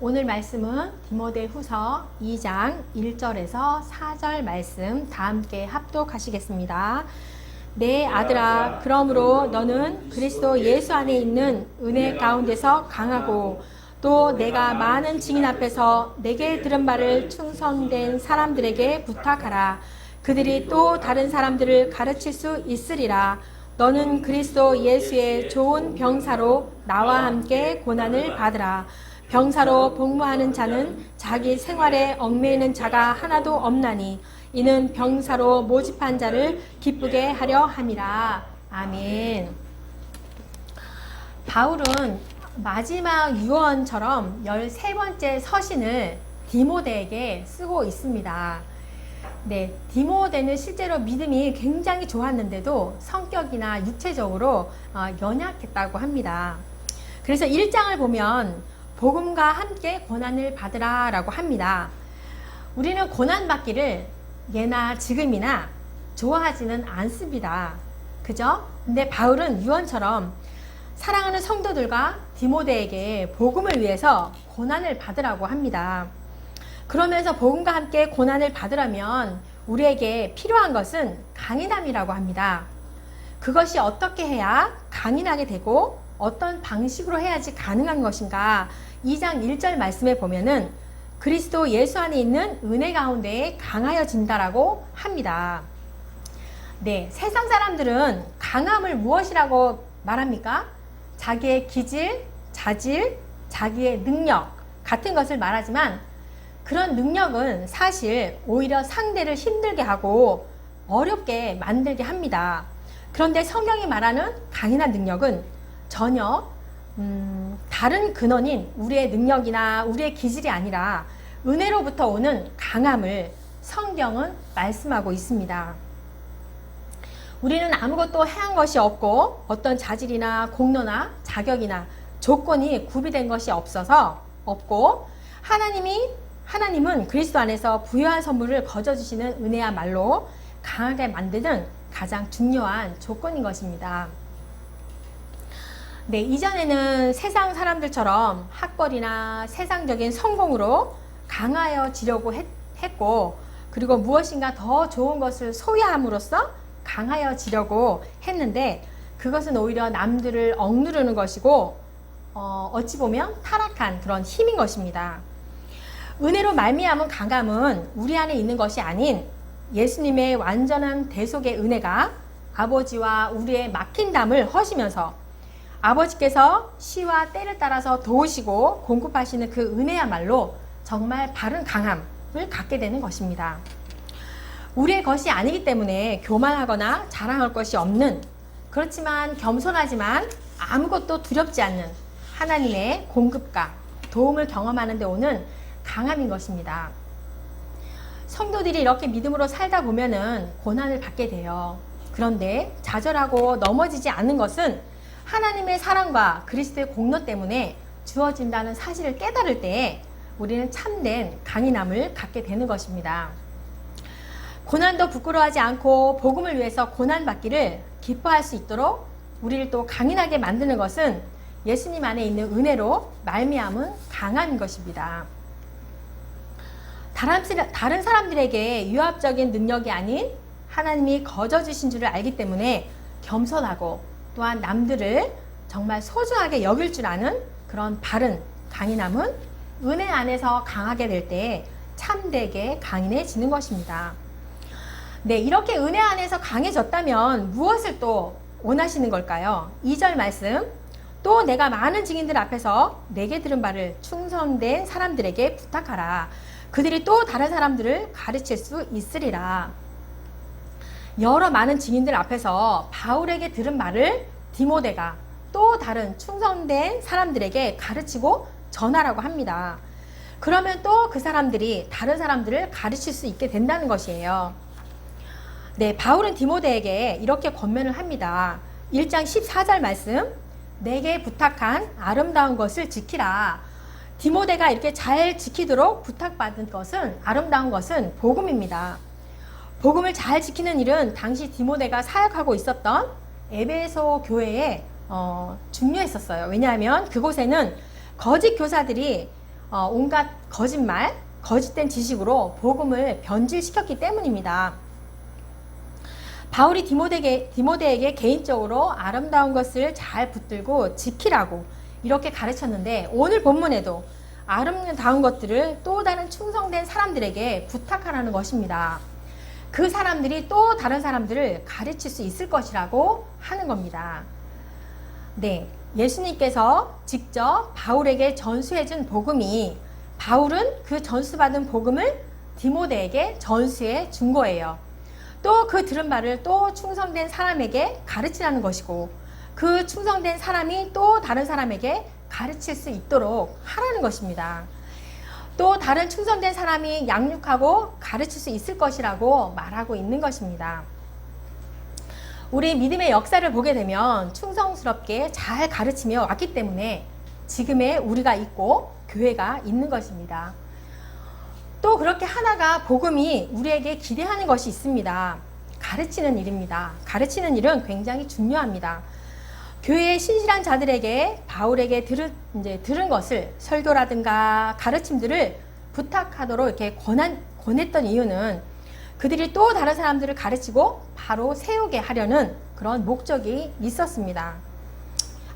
오늘 말씀은 디모데 후서 2장 1절에서 4절 말씀 다 함께 합독하시겠습니다. 내 아들아, 그러므로 너는 그리스도 예수 안에 있는 은혜 가운데서 강하고 또 내가 많은 증인 앞에서 내게 들은 바를 충성된 사람들에게 부탁하라. 그들이 또 다른 사람들을 가르칠 수 있으리라. 너는 그리스도 예수의 좋은 병사로 나와 함께 고난을 받으라. 병사로 복무하는 자는 자기 생활에 얽매이는 자가 하나도 없나니 이는 병사로 모집한 자를 기쁘게 하려 함이라. 아멘. 바울은 마지막 유언처럼 13번째 서신을 디모데에게 쓰고 있습니다. 네, 디모데는 실제로 믿음이 굉장히 좋았는데도 성격이나 육체적으로 어, 연약했다고 합니다. 그래서 1장을 보면 복음과 함께 고난을 받으라 라고 합니다. 우리는 고난받기를 예나 지금이나 좋아하지는 않습니다. 그죠? 근데 바울은 유언처럼 사랑하는 성도들과 디모데에게 복음을 위해서 고난을 받으라고 합니다. 그러면서 복음과 함께 고난을 받으려면 우리에게 필요한 것은 강인함이라고 합니다. 그것이 어떻게 해야 강인하게 되고 어떤 방식으로 해야지 가능한 것인가? 2장 1절 말씀에 보면은 그리스도 예수 안에 있는 은혜 가운데에 강하여진다라고 합니다. 네, 세상 사람들은 강함을 무엇이라고 말합니까? 자기의 기질, 자질, 자기의 능력 같은 것을 말하지만 그런 능력은 사실 오히려 상대를 힘들게 하고 어렵게 만들게 합니다. 그런데 성경이 말하는 강인한 능력은 전혀 음, 다른 근원인 우리의 능력이나 우리의 기질이 아니라 은혜로부터 오는 강함을 성경은 말씀하고 있습니다. 우리는 아무것도 해한 것이 없고 어떤 자질이나 공로나 자격이나 조건이 구비된 것이 없어서 없고 하나님이 하나님은 그리스도 안에서 부여한 선물을 거저 주시는 은혜야말로 강하게 만드는 가장 중요한 조건인 것입니다. 네, 이전에는 세상 사람들처럼 학벌이나 세상적인 성공으로 강하여지려고 했, 했고, 그리고 무엇인가 더 좋은 것을 소유함으로써 강하여지려고 했는데, 그것은 오히려 남들을 억누르는 것이고, 어, 어찌 보면 타락한 그런 힘인 것입니다. 은혜로 말미암은 강함은 우리 안에 있는 것이 아닌 예수님의 완전한 대속의 은혜가 아버지와 우리의 막힌 담을 허시면서 아버지께서 시와 때를 따라서 도우시고 공급하시는 그 은혜야말로 정말 바른 강함을 갖게 되는 것입니다. 우리의 것이 아니기 때문에 교만하거나 자랑할 것이 없는 그렇지만 겸손하지만 아무것도 두렵지 않는 하나님의 공급과 도움을 경험하는 데 오는 강함인 것입니다. 성도들이 이렇게 믿음으로 살다 보면은 고난을 받게 돼요. 그런데 좌절하고 넘어지지 않는 것은 하나님의 사랑과 그리스도의 공로 때문에 주어진다는 사실을 깨달을 때 우리는 참된 강인함을 갖게 되는 것입니다. 고난도 부끄러워하지 않고 복음을 위해서 고난받기를 기뻐할 수 있도록 우리를 또 강인하게 만드는 것은 예수님 안에 있는 은혜로 말미암은 강함인 것입니다. 다른 사람들에게 유압적인 능력이 아닌 하나님이 거저 주신 줄을 알기 때문에 겸손하고 또한 남들을 정말 소중하게 여길 줄 아는 그런 바른 강인함은 은혜 안에서 강하게 될 때 참되게 강인해지는 것입니다. 네, 이렇게 은혜 안에서 강해졌다면 무엇을 또 원하시는 걸까요? 2절 말씀. 또 내가 많은 증인들 앞에서 내게 들은 바를 충성된 사람들에게 부탁하라. 그들이 또 다른 사람들을 가르칠 수 있으리라. 여러 많은 증인들 앞에서 바울에게 들은 말을 디모데가 또 다른 충성된 사람들에게 가르치고 전하라고 합니다. 그러면 또 그 사람들이 다른 사람들을 가르칠 수 있게 된다는 것이에요. 네, 바울은 디모데에게 이렇게 권면을 합니다. 1장 14절 말씀. 내게 부탁한 아름다운 것을 지키라. 디모데가 이렇게 잘 지키도록 부탁받은 것은 아름다운 것은 복음입니다. 복음을 잘 지키는 일은 당시 디모데가 사역하고 있었던 에베소 교회에 어, 중요했었어요. 왜냐하면 그곳에는 거짓 교사들이 어, 온갖 거짓말, 거짓된 지식으로 복음을 변질시켰기 때문입니다. 바울이 디모데에게, 디모데에게 개인적으로 아름다운 것을 잘 붙들고 지키라고 이렇게 가르쳤는데 오늘 본문에도 아름다운 것들을 또 다른 충성된 사람들에게 부탁하라는 것입니다. 그 사람들이 또 다른 사람들을 가르칠 수 있을 것이라고 하는 겁니다. 네. 예수님께서 직접 바울에게 전수해준 복음이 바울은 그 전수받은 복음을 디모데에게 전수해 준 거예요. 또 그 들은 말을 또 충성된 사람에게 가르치라는 것이고 그 충성된 사람이 또 다른 사람에게 가르칠 수 있도록 하라는 것입니다. 또 다른 충성된 사람이 양육하고 가르칠 수 있을 것이라고 말하고 있는 것입니다. 우리 믿음의 역사를 보게 되면 충성스럽게 잘 가르치며 왔기 때문에 지금의 우리가 있고 교회가 있는 것입니다. 또 그렇게 하나가 복음이 우리에게 기대하는 것이 있습니다. 가르치는 일입니다. 가르치는 일은 굉장히 중요합니다. 교회의 신실한 자들에게 바울에게 들은, 이제 들은 것을 설교라든가 가르침들을 부탁하도록 이렇게 권한, 권했던 이유는 그들이 또 다른 사람들을 가르치고 바로 세우게 하려는 그런 목적이 있었습니다.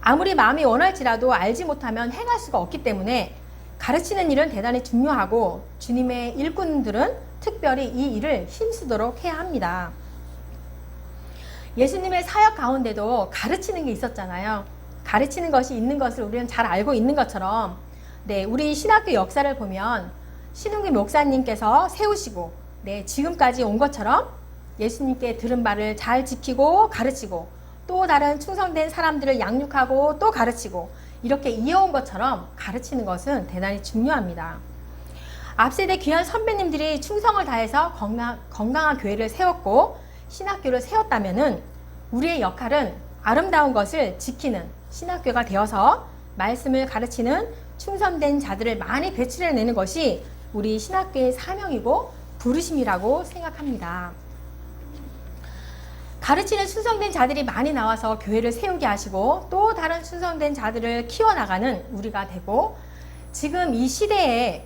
아무리 마음이 원할지라도 알지 못하면 행할 수가 없기 때문에 가르치는 일은 대단히 중요하고 주님의 일꾼들은 특별히 이 일을 힘쓰도록 해야 합니다. 예수님의 사역 가운데도 가르치는 게 있었잖아요. 가르치는 것이 있는 것을 우리는 잘 알고 있는 것처럼 네, 우리 신학교 역사를 보면 신웅기 목사님께서 세우시고 네, 지금까지 온 것처럼 예수님께 들은 말을 잘 지키고 가르치고 또 다른 충성된 사람들을 양육하고 또 가르치고 이렇게 이어온 것처럼 가르치는 것은 대단히 중요합니다. 앞세대 귀한 선배님들이 충성을 다해서 건강, 건강한 교회를 세웠고 신학교를 세웠다면은 우리의 역할은 아름다운 것을 지키는 신학교가 되어서 말씀을 가르치는 충성된 자들을 많이 배출해 내는 것이 우리 신학교의 사명이고 부르심이라고 생각합니다. 가르치는 순성된 자들이 많이 나와서 교회를 세우게 하시고 또 다른 순성된 자들을 키워나가는 우리가 되고 지금 이 시대에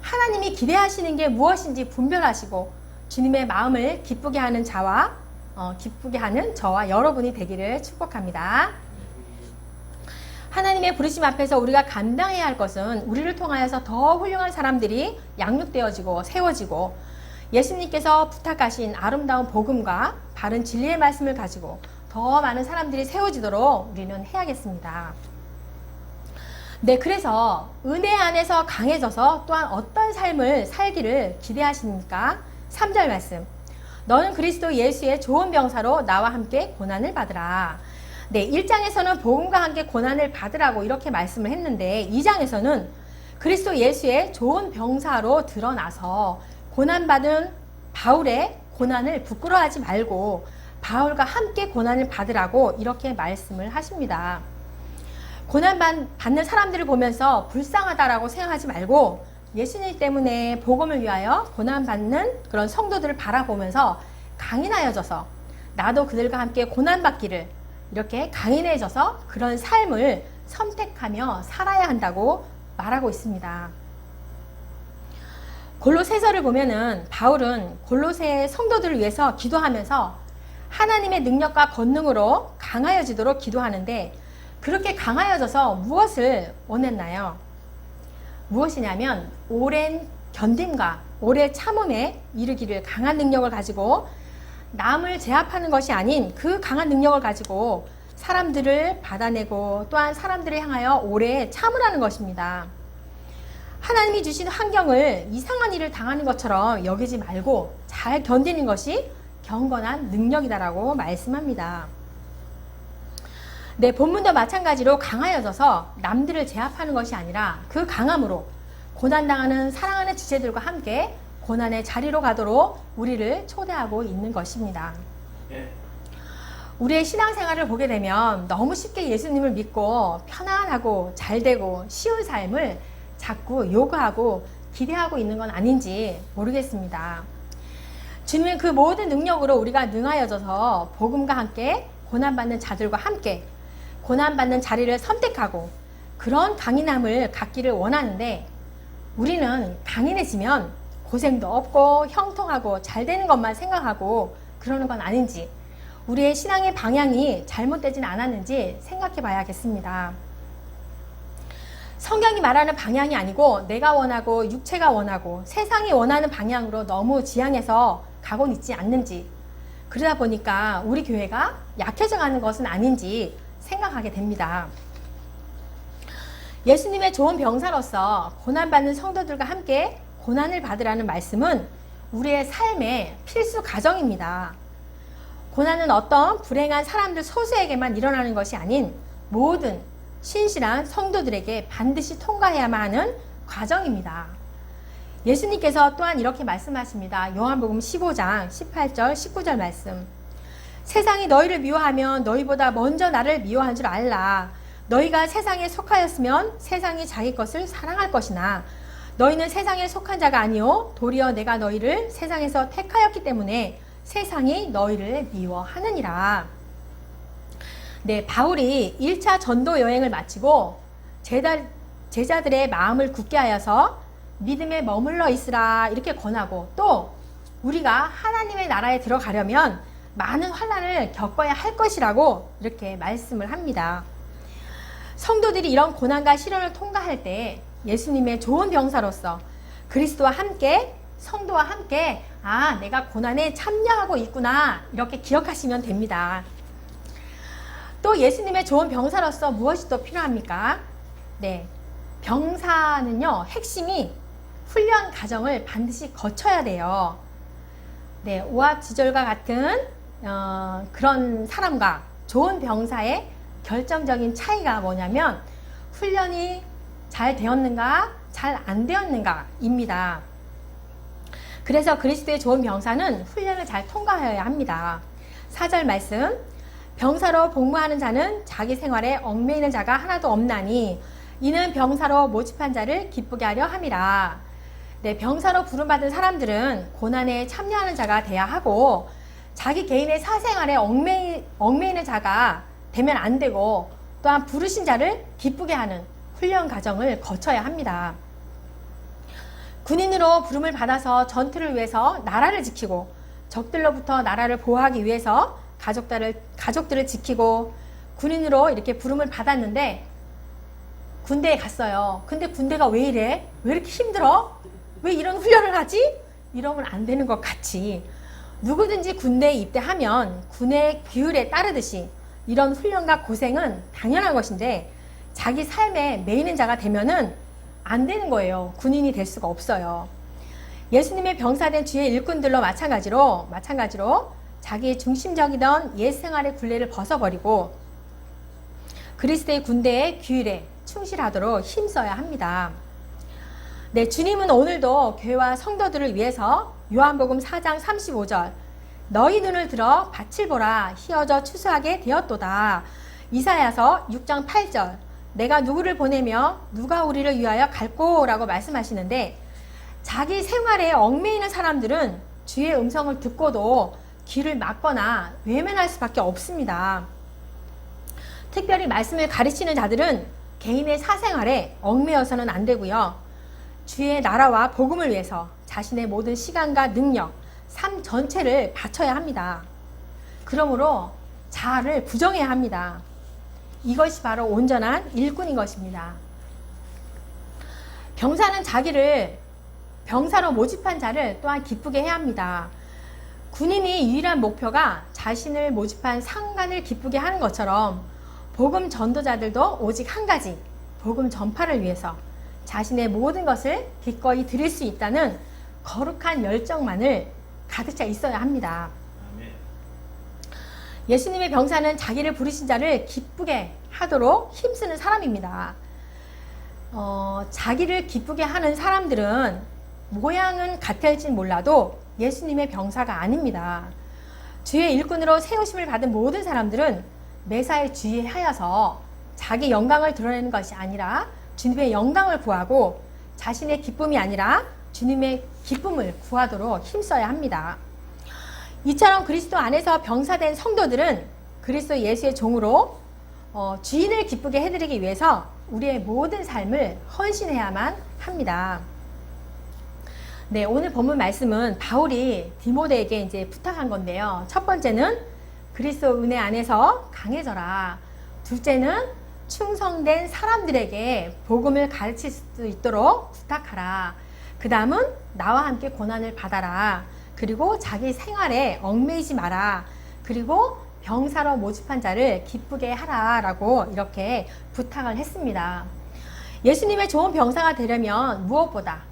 하나님이 기대하시는 게 무엇인지 분별하시고 주님의 마음을 기쁘게 하는 자와 어, 기쁘게 하는 저와 여러분이 되기를 축복합니다. 하나님의 부르심 앞에서 우리가 감당해야 할 것은 우리를 통하여서 더 훌륭한 사람들이 양육되어지고 세워지고 예수님께서 부탁하신 아름다운 복음과 바른 진리의 말씀을 가지고 더 많은 사람들이 세워지도록 우리는 해야겠습니다. 네, 그래서 은혜 안에서 강해져서 또한 어떤 삶을 살기를 기대하십니까? 3절 말씀. 너는 그리스도 예수의 좋은 병사로 나와 함께 고난을 받으라. 네, 1장에서는 복음과 함께 고난을 받으라고 이렇게 말씀을 했는데 2장에서는 그리스도 예수의 좋은 병사로 드러나서 고난받은 바울의 고난을 부끄러워하지 말고 바울과 함께 고난을 받으라고 이렇게 말씀을 하십니다. 고난 받는 사람들을 보면서 불쌍하다라고 생각하지 말고 예수님 때문에 복음을 위하여 고난 받는 그런 성도들을 바라보면서 강인하여져서 나도 그들과 함께 고난 받기를 이렇게 강인해져서 그런 삶을 선택하며 살아야 한다고 말하고 있습니다. 골로새서를 보면은 바울은 골로새 성도들을 위해서 기도하면서 하나님의 능력과 권능으로 강하여지도록 기도하는데 그렇게 강하여져서 무엇을 원했나요? 무엇이냐면 오랜 견딤과 오래 참음에 이르기를 강한 능력을 가지고 남을 제압하는 것이 아닌 그 강한 능력을 가지고 사람들을 받아내고 또한 사람들을 향하여 오래 참으라는 것입니다. 하나님이 주신 환경을 이상한 일을 당하는 것처럼 여기지 말고 잘 견디는 것이 경건한 능력이다라고 말씀합니다. 네, 본문도 마찬가지로 강하여져서 남들을 제압하는 것이 아니라 그 강함으로 고난당하는 사랑하는 지체들과 함께 고난의 자리로 가도록 우리를 초대하고 있는 것입니다. 우리의 신앙생활을 보게 되면 너무 쉽게 예수님을 믿고 편안하고 잘되고 쉬운 삶을 자꾸 요구하고 기대하고 있는 건 아닌지 모르겠습니다. 주님은 그 모든 능력으로 우리가 능하여져서 복음과 함께 고난받는 자들과 함께 고난받는 자리를 선택하고 그런 강인함을 갖기를 원하는데 우리는 강인해지면 고생도 없고 형통하고 잘 되는 것만 생각하고 그러는 건 아닌지 우리의 신앙의 방향이 잘못되진 않았는지 생각해 봐야겠습니다. 성경이 말하는 방향이 아니고 내가 원하고 육체가 원하고 세상이 원하는 방향으로 너무 지향해서 가고 있지 않는지 그러다 보니까 우리 교회가 약해져 가는 것은 아닌지 생각하게 됩니다. 예수님의 좋은 병사로서 고난받는 성도들과 함께 고난을 받으라는 말씀은 우리의 삶의 필수 과정입니다. 고난은 어떤 불행한 사람들 소수에게만 일어나는 것이 아닌 모든 신실한 성도들에게 반드시 통과해야만 하는 과정입니다. 예수님께서 또한 이렇게 말씀하십니다. 요한복음 15장 18절 19절 말씀. 세상이 너희를 미워하면 너희보다 먼저 나를 미워한 줄 알라. 너희가 세상에 속하였으면 세상이 자기 것을 사랑할 것이나 너희는 세상에 속한 자가 아니요 도리어 내가 너희를 세상에서 택하였기 때문에 세상이 너희를 미워하느니라. 네, 바울이 1차 전도 여행을 마치고 제자, 제자들의 마음을 굳게 하여서 믿음에 머물러 있으라 이렇게 권하고 또 우리가 하나님의 나라에 들어가려면 많은 환란을 겪어야 할 것이라고 이렇게 말씀을 합니다. 성도들이 이런 고난과 시련을 통과할 때 예수님의 좋은 병사로서 그리스도와 함께 성도와 함께 아 내가 고난에 참여하고 있구나 이렇게 기억하시면 됩니다. 또 예수님의 좋은 병사로서 무엇이 또 필요합니까? 네. 병사는요, 핵심이 훈련 과정을 반드시 거쳐야 돼요. 네, 오합지졸과 같은 어, 그런 사람과 좋은 병사의 결정적인 차이가 뭐냐면 훈련이 잘 되었는가, 잘 안 되었는가입니다. 그래서 그리스도의 좋은 병사는 훈련을 잘 통과하여야 합니다. 4절 말씀. 병사로 복무하는 자는 자기 생활에 얽매이는 자가 하나도 없나니 이는 병사로 모집한 자를 기쁘게 하려 함이라. 네, 병사로 부름받은 사람들은 고난에 참여하는 자가 돼야 하고 자기 개인의 사생활에 얽매이, 얽매이는 자가 되면 안 되고 또한 부르신 자를 기쁘게 하는 훈련 과정을 거쳐야 합니다. 군인으로 부름을 받아서 전투를 위해서 나라를 지키고 적들로부터 나라를 보호하기 위해서 가족들을 가족들을 지키고 군인으로 이렇게 부름을 받았는데 군대에 갔어요. 근데 군대가 왜 이래? 왜 이렇게 힘들어? 왜 이런 훈련을 하지? 이러면 안 되는 것 같이 누구든지 군대에 입대하면 군의 규율에 따르듯이 이런 훈련과 고생은 당연한 것인데 자기 삶에 매이는 자가 되면은 안 되는 거예요. 군인이 될 수가 없어요. 예수님의 병사된 주의 일꾼들로 마찬가지로 마찬가지로 자기 중심적이던 옛 생활의 굴레를 벗어버리고 그리스도의 군대의 규율에 충실하도록 힘써야 합니다. 네, 주님은 오늘도 교회와 성도들을 위해서 요한복음 4장 35절 너희 눈을 들어 밭을 보라 희어져 추수하게 되었도다. 이사야서 6장 8절 내가 누구를 보내며 누가 우리를 위하여 갈꼬라고 말씀하시는데 자기 생활에 얽매이는 사람들은 주의 음성을 듣고도 귀를 막거나 외면할 수밖에 없습니다. 특별히 말씀을 가르치는 자들은 개인의 사생활에 얽매여서는 안 되고요. 주의 나라와 복음을 위해서 자신의 모든 시간과 능력, 삶 전체를 바쳐야 합니다. 그러므로 자아를 부정해야 합니다. 이것이 바로 온전한 일꾼인 것입니다. 병사는 자기를 병사로 모집한 자를 또한 기쁘게 해야 합니다. 군인이 유일한 목표가 자신을 모집한 상관을 기쁘게 하는 것처럼 복음 전도자들도 오직 한 가지 복음 전파를 위해서 자신의 모든 것을 기꺼이 드릴 수 있다는 거룩한 열정만을 가득 차 있어야 합니다. 예수님의 병사는 자기를 부르신 자를 기쁘게 하도록 힘쓰는 사람입니다. 어, 자기를 기쁘게 하는 사람들은 모양은 같을진 몰라도 예수님의 병사가 아닙니다. 주의 일꾼으로 세우심을 받은 모든 사람들은 매사에 주의하여서 자기 영광을 드러내는 것이 아니라 주님의 영광을 구하고 자신의 기쁨이 아니라 주님의 기쁨을 구하도록 힘써야 합니다. 이처럼 그리스도 안에서 병사된 성도들은 그리스도 예수의 종으로 어, 주인을 기쁘게 해드리기 위해서 우리의 모든 삶을 헌신해야만 합니다. 네, 오늘 본문 말씀은 바울이 디모데에게 이제 부탁한 건데요. 첫 번째는 그리스도 은혜 안에서 강해져라. 둘째는 충성된 사람들에게 복음을 가르칠 수 있도록 부탁하라. 그 다음은 나와 함께 고난을 받아라. 그리고 자기 생활에 얽매이지 마라. 그리고 병사로 모집한 자를 기쁘게 하라 라고 이렇게 부탁을 했습니다. 예수님의 좋은 병사가 되려면 무엇보다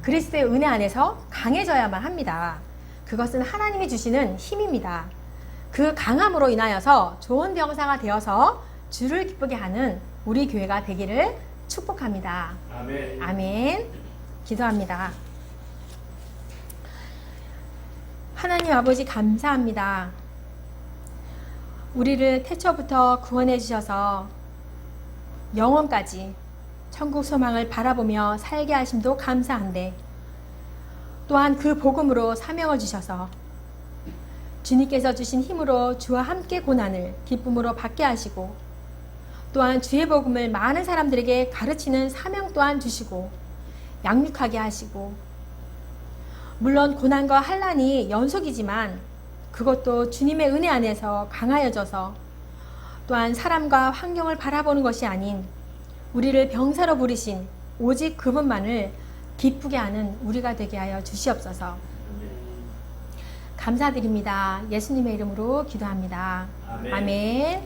그리스도의 은혜 안에서 강해져야만 합니다. 그것은 하나님이 주시는 힘입니다. 그 강함으로 인하여서 좋은 병사가 되어서 주를 기쁘게 하는 우리 교회가 되기를 축복합니다. 아멘. 아멘. 기도합니다. 하나님 아버지 감사합니다. 우리를 태초부터 구원해 주셔서 영원까지 천국 소망을 바라보며 살게 하심도 감사한데 또한 그 복음으로 사명을 주셔서 주님께서 주신 힘으로 주와 함께 고난을 기쁨으로 받게 하시고 또한 주의 복음을 많은 사람들에게 가르치는 사명 또한 주시고 양육하게 하시고 물론 고난과 환란이 연속이지만 그것도 주님의 은혜 안에서 강하여져서 또한 사람과 환경을 바라보는 것이 아닌 우리를 병사로 부리신 오직 그분만을 기쁘게 하는 우리가 되게 하여 주시옵소서. 감사드립니다. 예수님의 이름으로 기도합니다. 아멘. 아멘.